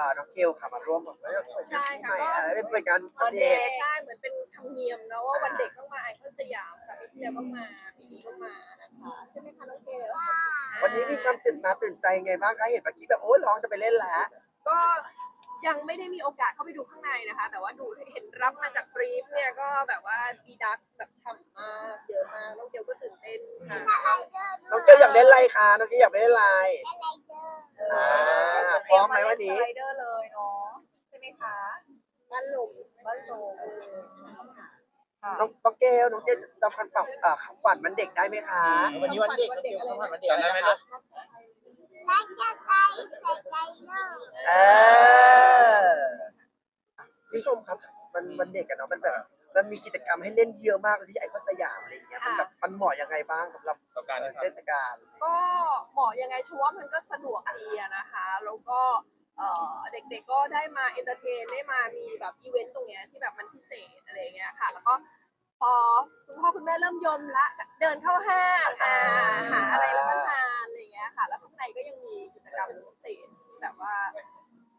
อ่าน้องเกลค่ะมาร่วมแบบว่าเปิดงานปีใหม่ใช่ค่ะเออเป็นการวันเด็เด็กกใช่เหมือนเป็นธรรมเนียมเนอะว่าวันเด็กต้องมาไอคอนสยามค่ะปีที่แล้วก็มาปีนี้ก็มานะคะใช่ไหมคะน้องเกลวันนี้มีความตื่นตาตื่นใจไงบ้างคะเห็นเมื่อกี้แบบโอ้ยร้องจะไปเล่นแล้วก็ยังไม่ได้มีโอกาสเข้าไปดูข้างในนะคะ แต่ว่าดูเห็นรับมาจากบรีฟเนี่ยก็แบบว่าดีดักแบบฉ่ำมากเยอะมากน้องเกลก็ตื่นเต้นค่ะน้องเกลอยากเล่นอะไรคะน้องเกลอยากไปเล่นอะไร อ่าพร้อมไหมวันนี้ไรเดอร์เลยเนาะ ใช่ไหมคะบ้านลมบ้านโลงค่ะน้องน้องเกลน้องเกลจำคำปรับเอ่อคำขวัญวันเด็กได้ไหมคะ วันนี้วันเด็กก็เกี่ยวกับวันเด็กอะไรไหมลูกเออพี่ชมครับ มันวันเด็กกันเนาะมันแบบมันมีกิจกรรมให้เล่นเยอะมากเลยที่ไอคอนสยามอะไรอย่างเงี้ยมันแบบมันเหมาะยังไงบ้างสำหรับกับการนะครับ เทศกาล ก็เหมาะยังไงชัวร์มันก็สะดวกดีอะนะคะ แล้วก็ เอ่อเด็กๆก็ได้มาเอนเตอร์เทนได้มามีแบบอีเวนต์ตรงเนี้ยที่แบบมันพิเศษอะไรอย่างเงี้ยค่ะ แล้วก็พอคุณพ่อคุณแม่เริ่มยมละเดินเข้าห้างอ่าหาอะไรรับประทานอะไรอย่างเงี้ยค่ะ แล้วข้างในก็ยังมีกิจกรรมพิเศษที่แบบว่า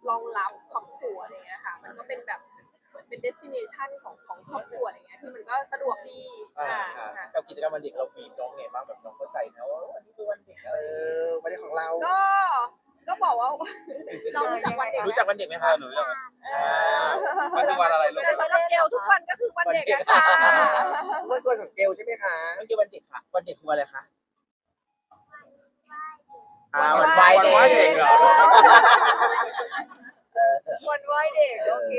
รองรับครอบครัวอะไรอย่างเงี้ยค่ะ มันก็เป็นแบบเหมือนเป็นเดสติเนชันของของครอบครัวอะไรเงี้ยที่มันก็สะดวกดีอ่าอ่าค่ะ กับกิจกรรมวันเด็กเรามีน้องไงบ้างแบบน้องเข้าใจนะว่าวันนี้คือวันเด็กอะไรเออวันเด็กของเรา ก็ก็บอก ว่า น้องรู้จักวันเด็กไหมรู้จักวันเด็กไหมคะหนูรู้จักเออวันคือวันอะไรลูกแต่สำหรับเกลทุกวันก็คือวันเด็กอะค่ะเมื่อตัวของเกลใช่ไหมคะนั่นคือวันเด็กค่ะ วันเด็กคือวันอะไรคะอ่าวัวันนไหไหว้ว้เด็เด็กกเหรอวันไหว้เด็กโอเค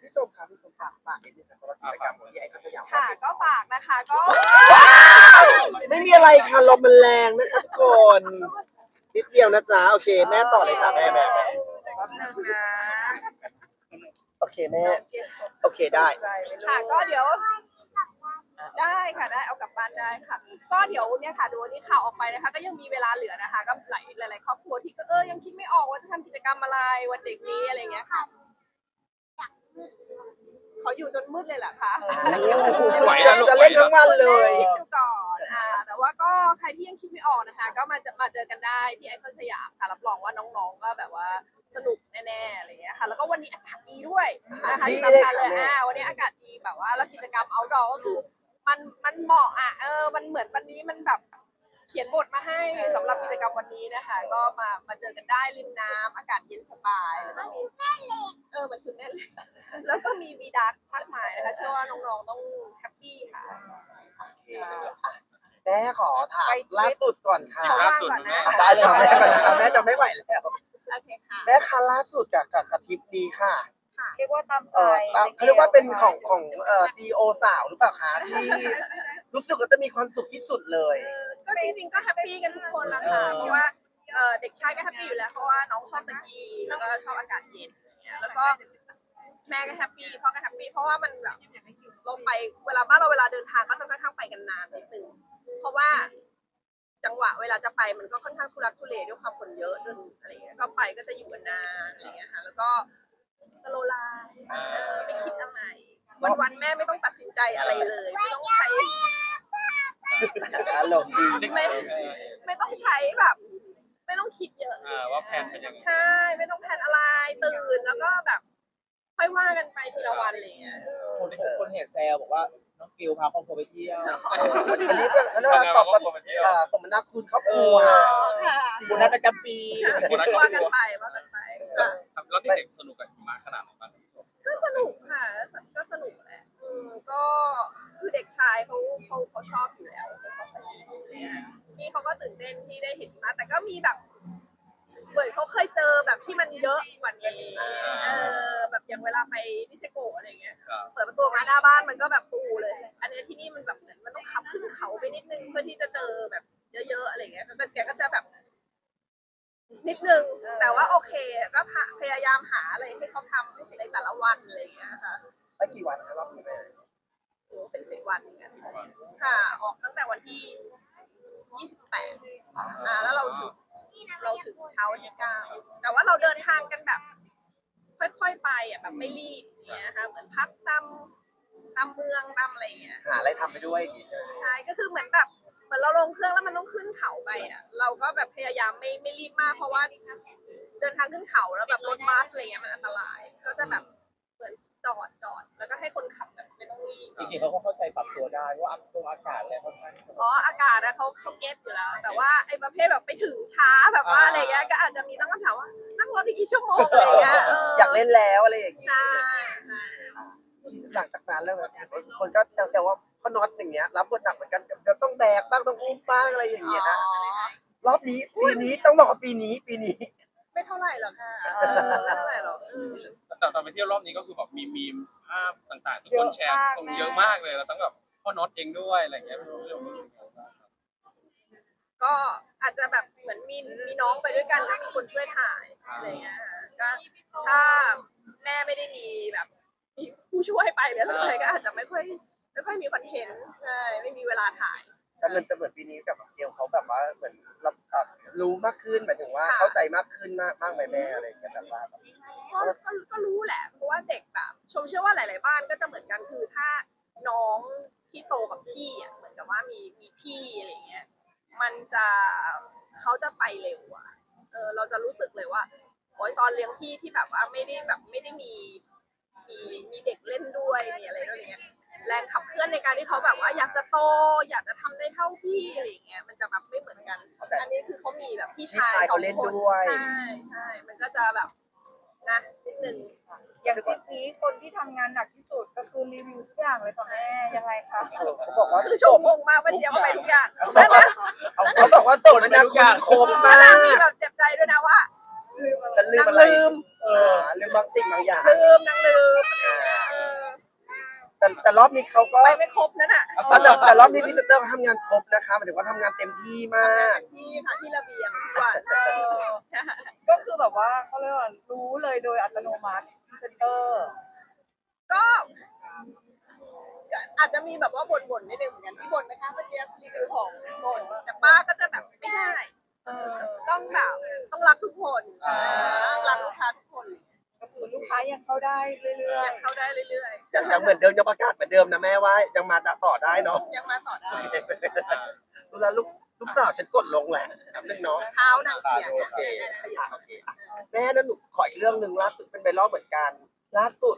พี่ชมครับพี่ชมฝากฝากนิดนึงสำหรับกิจกรรมของที่ไอคอนสยามค่ะก็ฝากนะคะก็ ไม่มีอะไรค่ะลมมันแรงนะคะทุกคน นิดเดียวนะจ๊ะโอเค แม่ต่อเลยจ้ะแม่แม่แม่แป๊บนึงนะโอเคแม่ โอเคได้ ค่ะก็เดี๋ยว ได้ค่ะได้เอากลับบ้านได้ค่ะ ก็เดี๋ยวเนี่ยค่ะดูวันนี้ข่าวออกไปนะคะ ก็ยังมีเวลาเหลือนะคะ ก็หลายหลายๆครอบครัวที่ก็เออยังคิดไม่ออกว่าจะทำกิจกรรมอะไรวันเด็กนี้อะไรอย่างเงี้ยค่ะ เขาอยู่จนมืดเลยเหรอคะไหวแล้วลูกจะเล่นทั้งวันเลย คิดดูก่อนอ่าแต่ว่าก็ใครที่ยังคิดไม่ออกนะคะ ก็มาจะมาเจอกันได้ที่ไอคอนสยามค่ะรับรองว่าน้องๆก็แบบว่าสนุกแน่ๆอะไรอย่างเงี้ยค่ะ แล้วก็วันนี้อากาศดีด้วยนะคะดีที่เลยสำคัญเลยค่ะแม่อ่าวันนี้อากาศดีแบบว่าแล้วกิจกรรม outdoor ก็คือ มันมันเหมาะอะเออมันเหมือนวันนี้มันแบบ เขียนบทมาให้สำหรับกิจกรรมวันนี้นะคะ ก็มามาเจอกันได้ริมน้ำอากาศเย็นสบายแล้วก็มีเออมันคือแม่เหล็กแล้วก็มีวีดักมากมายนะคะเชื่อว่าน้องๆต้องแฮปปี้ค่ะโอเคอะแม่ขอถามล่าสุดก่อนค่ะขอล่าสุดแม่ได้เลยค่ะแม่ก่อนนะคะแม่จะไม่ไหวแล้วโอเคค่ะ แม่คะล่าสุดกับกับกับทริปนี้ค่ะเรียกว่าตามใจเอ่อตามเขาเรียกว่าเป็นของของเอ่อซีโอสาวหรือเปล่าคะที่รู้สึกว่าจะมีความสุขที่สุดเลย ก็จริงๆก็แฮปปี้กันทุกคนละค่ะเพราะว่าเอ่อเด็กชายก็แฮปปี้อยู่แล้วเพราะว่าน้องชอบสกีแล้วก็ชอบอากาศเย็นอย่างเงี้ยแล้วก็แม่ก็แฮปปี้พ่อก็แฮปปี้เพราะว่ามันแบบเราไปเวลาบ้านเราเวลาเดินทางก็จะค่อนข้างไปกันนานนิดนึงเพราะว่าจังหวะเวลาจะไปมันก็ค่อนข้างทุรักทุเลด้วยความคนเยอะจนอะไรเงี้ยก็ไปก็จะอยู่กันนานอะไรเงี้ยค่ะแล้วก็สโลไลน์ไม่คิดอะไรวันๆแม่ไม่ต้องตัดสินใจอะไรเลย ไม่ต้องใช้ อารมณ์ดี ไม่ไม่ต้องใช้แบบ ไม่ต้องคิดเยอะ อ่าว่าแผนเป็นยังไงใช่ ไม่ต้องแพลนอะไรตื่นแล้วก็แบบ ค่อยว่ากันไปทีละวันอะไรอย่างเงี้ยคนคนเห็นแซวบอกว่าน้องกิวพาครอบครัวไปเที่ยววันนี้เป็นเขาเรียกว่าตอบสนเอ่อสมนาคุณครอบครัวค่ะโบนัสประจำปีว่ากันไปว่ากันไปก็แล้วเด็กๆสนุกกับหิมะขนาดไหนบ้างก็สนุกค่ะก็สนุกแหละอืมก็ คือเด็กชายเขาเขาเขาชอบอยู่แล้วเขาชอบสกีเนี่ยนี่เขาก็ตื่นเต้นที่ได้เห็นมา แต่ก็มีแบบเหมือนเขาเคยเจอแบบที่มันเยอะกว่านี้เออแบบอย่างเวลาไปนิเซโกะอะไรอย่างเงี้ย ครับเปิดประตูมาหน้าบ้านมันก็แบบปูเลย อันนี้ที่นี่มันแบบเหมือนมันต้องขับขึ้นเขาไปนิดนึงเพื่อที่จะเจอแบบเยอะๆอะไรเงี้ยแต่แกก็จะแบบ นิดนึง แต่ว่าโอเค ก็พะพยายามหาอะไรให้เขาทำในแต่ละวันอะไรเงี้ยค่ะไปกี่วันครับรอบนี้แม่โอ้ เป็นสิบวันเนี่ยสิบวันค่ะ ออกตั้งแต่วันที่ยี่สิบแปดอ่าแล้วเราถึงเราถึงเช้าวันที่เก้าแต่ว่าเราเดินทางกันแบบ ค่อยๆไปอะแบบไม่รีบอย่างเงี้ยค่ะเหมือนพักตามตามเมืองตามอะไรอย่างเงี้ยหาอะไรทำไปด้วยอย่างงี้ใช่ไหมใช่ก็คือเหมือนแบบเหมือนเราลงเครื่องแล้วมันต้องขึ้นเขาไปอะเราก็แบบพยายามไม่ไม่รีบมาก เพราะว่าเดินทางขึ้นเขาแล้วแบบรถบัสอะไรเงี้ยมันอันตราย ก็จะแบบเหมือนจอดจอดแล้วก็ให้คนขับแบบ ไม่ต้องรีบจริงๆเขาก็เข้าใจปรับตัวได้ว่าตัวอากาศอะไรค่อนข้างเพราะอากาศนะเขาเขาเก็ตอยู่แล้ว แต่ว่าไอ้ประเภทแบบไปถึงช้าแบบว่าอะไรเงี้ยก็อาจจะมีตั้งคำถามว่านั่งรถอีกกี่ชั่วโมงอะไรเงี้ยเอยากเล่นแล้วอะไรอย่างงี้ใช่ใช่หลังจากนั้นแล้วแบบคนก็แซวๆว่าพ่อน็อตอย่างเงี้ยรับบทหนักเหมือนกันเดี๋ยวต้องแบกบ้างต้องอุ้มบ้างอะไรอย่างเงี้ยอ๋อรอบนี้ปีนี้ต้องบอกว่าปีนี้ปีนี้ ไม่เท่าไหร่หรอกค่ะไม่เท่าไหร่หรอกอืม แต่ตอนไปเที่ยวรอบนี้ก็คือแบบมีมีมภาพต่างๆที่คนแชร์ตรงเยอะมากเลย แล้วตั้งแบบพ่อน็อตเองด้วยอะไรอย่างเงี้ยไม่รู้เรื่องนี้ยังไงบ้างครับก็อาจจะแบบเหมือนมีมีน้องไปด้วยกันแล้วมีคนช่วยถ่ายอะไรเงี้ยก็ถ้าแม่ไม่ได้มีแบบมีผู้ช่วยไปหรืออะไรก็อาจจะไม่ค่อยไม่ค่อยมีคอนเทนต์ใช่ไม่มีเวลาถ่าย แต่มันจะเหมือนปีนี้กับเดียวเขาแบบว่าเหมือนรับอะรู้มากขึ้นหมายถึงว่าค่ะ เข้าใจมากขึ้นมากมากไหมแม่อะไรอย่างเงี้ยแบบว่าแบบก็ก็ก็รู้แหละ เพราะว่าเด็กแบบชมเชื่อว่าหลาย ๆ บ้านก็จะเหมือนกันคือถ้าน้องที่โตกับพี่อะเหมือนกับว่ามีมีพี่อะไรเงี้ยมันจะเขาจะไปเร็วอะเออเราจะรู้สึกเลยว่าโอ้ยตอนเลี้ยงพี่ที่แบบว่าไม่ได้แบบไม่ได้มีมีมีเด็กเล่นด้วยมีอะไรด้วยอย่างเงี้ย แรงขับเคลื่อนในการที่เขาแบบว่าอยากจะโต อยากจะทำได้เท่าพี่อะไรอย่างเงี้ยมันจะแบบไม่เหมือนกัน แต่อันนี้คือเขามีแบบพี่พี่ชายชายเขาเล่นสองคนด้วย ใช่ใช่มันก็จะแบบนะนิดนึง อย่างทริปนี้คนที่ทำงานหนักที่สุดก็คือรีวิวทุกอย่างเลยค่ะแม่ยังไงคะเออเขาบอกว่าคือชมงงมากว่าเจี๊ยบไปทุกอย่างเขาบอกว่าเขาบอกว่าส่งมานาคุณคมมาแล้วนางมีก แบบเจ็บใจด้วยนะว่าฉันลืมนางอะไร ลืมเออลืมบางสิ่งบางอย่าง ลืมนางลืมอ่าเออ แต่แต่รอบนี้เขาก็ไปไม่ครบนั่นอะแต่แต่รอบนี้พรีเซนเตอร์เขาทำงานครบนะคะหมายถึงว่าทำงานเต็มที่มากที่ค่ะที่ระเบียงด้วยเออก็คือแบบว่าเขาเรียกว่ารู้เลยโดยอัตโนมัติพรีเซนเตอร์ ก็อาจจะมีแบบว่าบ่นๆนิดนึงเหมือนกันที่บ่นไหมคะป้าเจี๊ยบรีวิวของบ่นแต่ป้าก็จะแบบไม่ได้เออต้องแบบต้องรักทุกคนอ่าต้องรักลูกค้าทุกคน ก็คือลูกค้ายังเข้าได้เรื่ออยยากเข้าได้เรื่อยยังยังเหมือนเดิมยังประกาศเหมือนเดิมนะแม่ว่ายังมาต่อได้เนาะๆ ยังมาต่อได้ดูแลวลูกลูกสาวฉันกดลงแหละแป๊บนึงเนาะ เท้านางเขียนโอเคอะโอเคอะแม่นั่นหนูขออีกเรื่องหนึ่งล่าสุดเป็นไบรอลเหมือนกัน ล่าสุด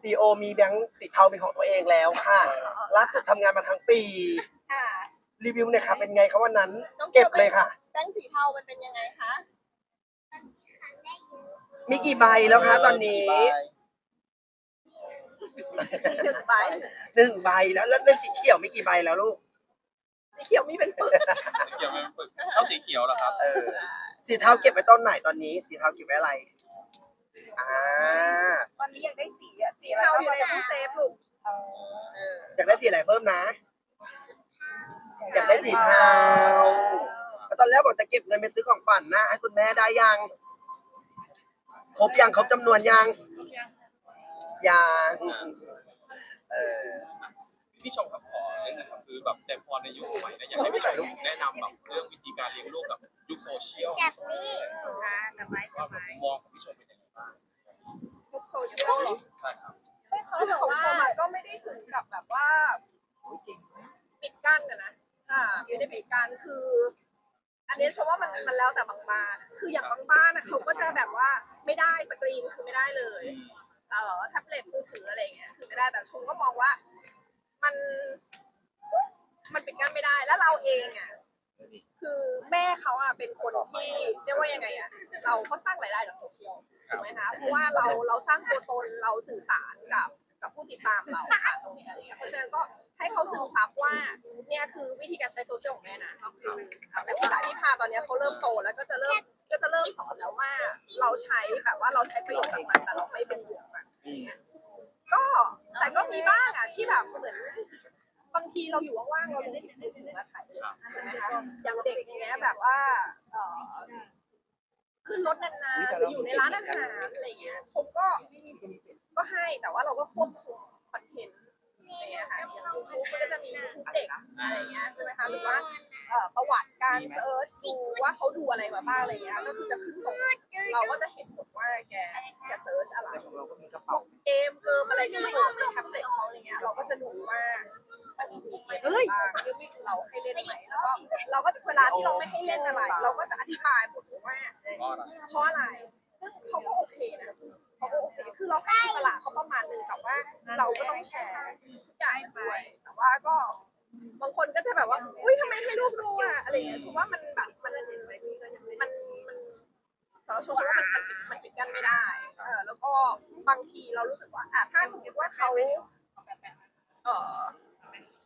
ซีโอมีแบงค์สีเทาเป็นของตัวเองแล้วค่ะ ล่าสุดทำงานมาทั้งปี ค่ะ รีวิวหน่อยค่ะเป็นไงคะวันนั้นน้องเก็บเลยค่ะ แบงค์สีเทามันเป็นยังไงคะ มีกี่ใบแล้วคะตอนนี้สีหนึ่งใบหนึ่งใบแล้วแล้วในสีเขียวมีกี่ใบแล้วลูก สีเขียวมีเป็นปึกสีเขียวเป็นปึกชอบสีเขียวเหรอครับเออสีเทาเก็บไว้ต้นไหนตอนนี้ สีเทาเก็บไว้อะไรอ่าๆตอนนี้ยังได้สีอะสีสีอะไรเทาบ้างอยู่ในตู้เซฟลูกเออเอออยากได้สีอะไรเพิ่มนะอยากได้สีเทาแล้วตอนแรกบอกจะเก็บเงินไปซื้อของฝันนะให้คุณแม่ได้ยัง ครบยังครบจำนวนยังยังเออพี่ชมครับขอเรื่องนะครับคือแบบแต่พอในยุคสมัยเนี่ยอยากให้พี่ชมแนะนำแบบเรื่องวิธีการเลี้ยงลูกกับยุคโซเชียลแบบนี้ค่ะแต่ไม่ว่าแบบมุมมองของพี่ชมเป็นยังไงบ้างทุกโซเชียลเหรอใช่ครับเขาบอกว่าก็ไม่ได้ถึงกับแบบว่าปิดกั้นอะนะค่ะอยู่ในปิดกั้นคือ อันนี้ชมว่ามันมันแล้วแต่บางบ้านอะคืออย่าง บางบ้านอะเขาก็จะแบบว่าไม่ได้สกรีนคือไม่ได้เลยเอ่อแท็บเล็ตมือถืออะไรอย่างเงี้ยคือไม่ได้แต่ชมก็มองว่า มันมันปิดกั้นไม่ได้แล้วเราเองอะคือแม่เขาอะเป็นคนที่เรียกว่ายังไงอะเราก็สร้างรายได้จากโซเชียลถูกไหมคะเพราะว่าเราเราสร้างตัวตนเราสื่อสารกับกับผู้ติดตามเราผ่านตรงนี้อะไรเงี้ยเพราะฉะนั้นก็ให้เขาซึมซับว่าเนี่ยคือวิธีการใช้โซเชียลของแม่นะแต่ภาษาที่พาตอนเนี้ยเขาเริ่มโตแล้วก็จะเริ่ม ก็จะเริ่มสอนแล้วว่าเราใช้แบบว่าเราใช้ประโยชน์จากมันแต่เราไม่เป็นบวกอะก็แต่ก็มีบ้างอะที่แบบเหมือนบางทีเราอยู่ว่างๆเราจะเล่นมือถือมาถ่ายรูปใช่ไหมคะอย่างเด็กอย่างเงี้ยแบบว่าเอ่อขึ้นรถนานๆหรืออยู่ในร้านอาหารอะไรเงี้ยผมก็ก็ให้แต่ว่าเราก็ควบคุมคอนเทนต์อะไรเงี้ยค่ะอย่างยูทูบมันก็จะมียูทูบเด็กอะไรเงี้ยใช่ไหมคะหรือว่าเอ่อประวัติการเซิร์ชดูว่าเขาดูอะไรมาบ้างอะไรเงี้ยก็คือจะขึ้นตรงเราก็จะเห็นหมดว่าแกแกเซิร์ชอะไรพวกเกมเกิมอะไรที่มันอยู่ในแท็บเล็ตเขาอะไรเงี้ยเราก็จะดูว่ามันมีอะไรบ้างเรื่องนี้เราให้เล่นไหมแล้วก็เราก็เวลาที่เราไม่ให้เล่นอะไร เราก็จะอธิบายหมดว่าก็อะไรเพราะอะไรซึ่งเขาก็โอเคนะเขาก็โอเคคือเราให้อิสระเขาประมาณนึงแต่ว่าเราก็ต้องแชร์ทุกอย่างด้วยแต่ว่าก็ บางคนก็จะแบบว่า อุ้ยทำไมให้ลูกดูอะอะไรอย่างเงี้ยชมว่ามันแบบมันมันมันสำหรับชมว่ามันมันปิดมันปิดกั้นไม่ได้เออแล้วก็บางทีเรารู้สึกว่าอะถ้าสมมติว่าเขาเออ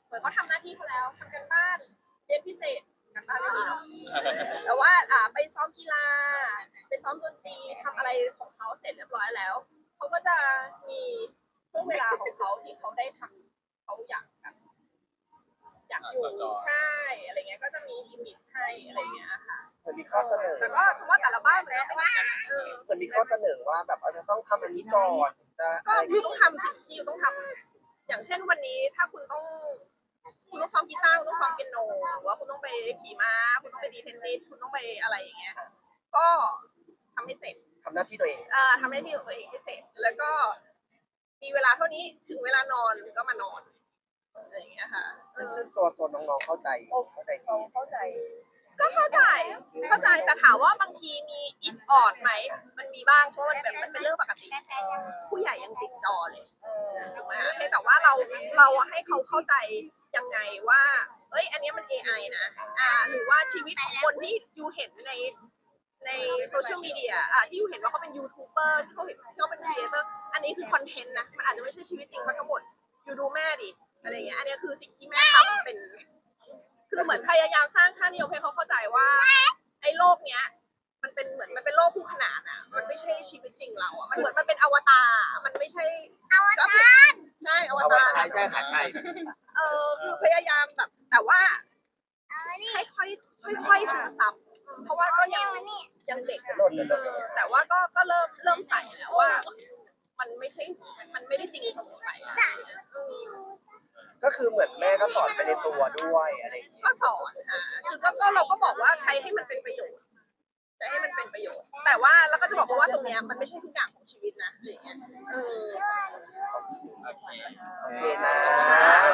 เหมือนเขาทำหน้าที่เขาแล้วทำกันบ้านเรียนพิเศษกันบ้านไม่มีหรอกแต่ว่าอ่าไปซ้อมกีฬา ไปซ้อมดนตรีทำอะไรของเขาเสร็จเรียบร้อยแล้วเขาก็จะมีช่วงเวลาของเขาที่เขาได้ทำเขาอยากแบบอยากอยู่อ่าจอๆ ใช่อะไรเงี้ยก็จะมีลิมิตให้อะไรเงี้ยค่ะเหมือนมีข้อเสนอแต่ก็ถือว่าแต่ละบ้านมันก็ไม่เหมือนกันนะเออเหมือนมีข้อเสนอว่าแบบเราจะต้องทำอันนี้ก่อนจะก็อะไรอยู่ต้องทำสิ่งที่อยู่ต้องทำอย่างเช่นวันนี้ถ้าคุณต้อง คุณต้องซ้อมกีตาร์คุณต้องซ้อมเปียโนหรือว่าคุณต้องไปขี่ม้า คุณต้องไปดีเทนนิสคุณต้องไปอะไรอย่างเงี้ยก็ทำให้เสร็จ ทำหน้าที่ตัวเอง เอ่อทำหน้าที่ของตัวเองให้เสร็จแล้วก็มีเวลาเท่านี้ถึงเวลานอนก็มานอน อะไรอย่างเงี้ยค่ะเอซึ่งอซึ่งตัวตัวน้องๆเข้าใจเข้าใจเขาดีเข้าใจ ก็เข้าใจเข้าใจแต่ถามว่าบางทีมีอิดออดไหมมันมีบ้างเพราะมันแบบมันเป็นเรื่องปกติ ผู้ใหญ่ยังติดจอเลยถูกไหมคะเพียงแต่ว่าเราเราให้เขาเข้าใจยังไงว่า เอ้ย อันเนี้ยมัน AI นะ อ่า หรือว่าชีวิตของคนที่อยู่เห็นในในโซเชียลมีเดียอ่าที่อยู่เห็นว่าเขาเป็นยูทูบเบอร์ที่เขาเห็นที่เขาเป็นครีเอเตอร์อันนี้คือคอนเทนต์นะ มันอาจจะไม่ใช่ชีวิตจริงมันทั้งหมด อยู่ดูแม่ดิ อะไรเงี้ยอันเนี้ยคือสิ่งที่แม่ทำเป็น คือเหมือนพยายามสร้างค่านิยมให้เขาเข้าใจว่า ไอ้โลกเนี้ย มันเป็นเหมือนมันเป็นโลกคู่ขนานอะ มันไม่ใช่ชีวิตจริงเราอะมันเหมือนมันเป็นอวตารอะมันไม่ใช่อวตารใช่อวตาร ใช่ใช่ค่ะใช่เออคือพยายามแบบ แต่ว่าค่อยค่อยค่อยๆค่อยๆซึมซับอืมเพราะว่าก็ยังยังเด็กอะหล่นเลยเออแต่ว่าก็ก็เริ่มเริ่มใส่แล้วว่า มันไม่ใช่ มันไม่ได้จริงเสมอไปอะอืม ก็คือเหมือนแม่ก็สอนไปในตัวด้วยอะไรอย่างเงี้ยก็สอนอะคือก็ก็เราก็บอกว่าใช้ให้มันเป็นประโยชน์ใช้ให้มันเป็นประโยชน์ แต่ว่าเราก็จะบอกเขาว่าตรงเนี้ยมันไม่ใช่ทุกอย่างของชีวิตนะอะไรอย่างเงี้ยเออโอเคโอเคนะโอเค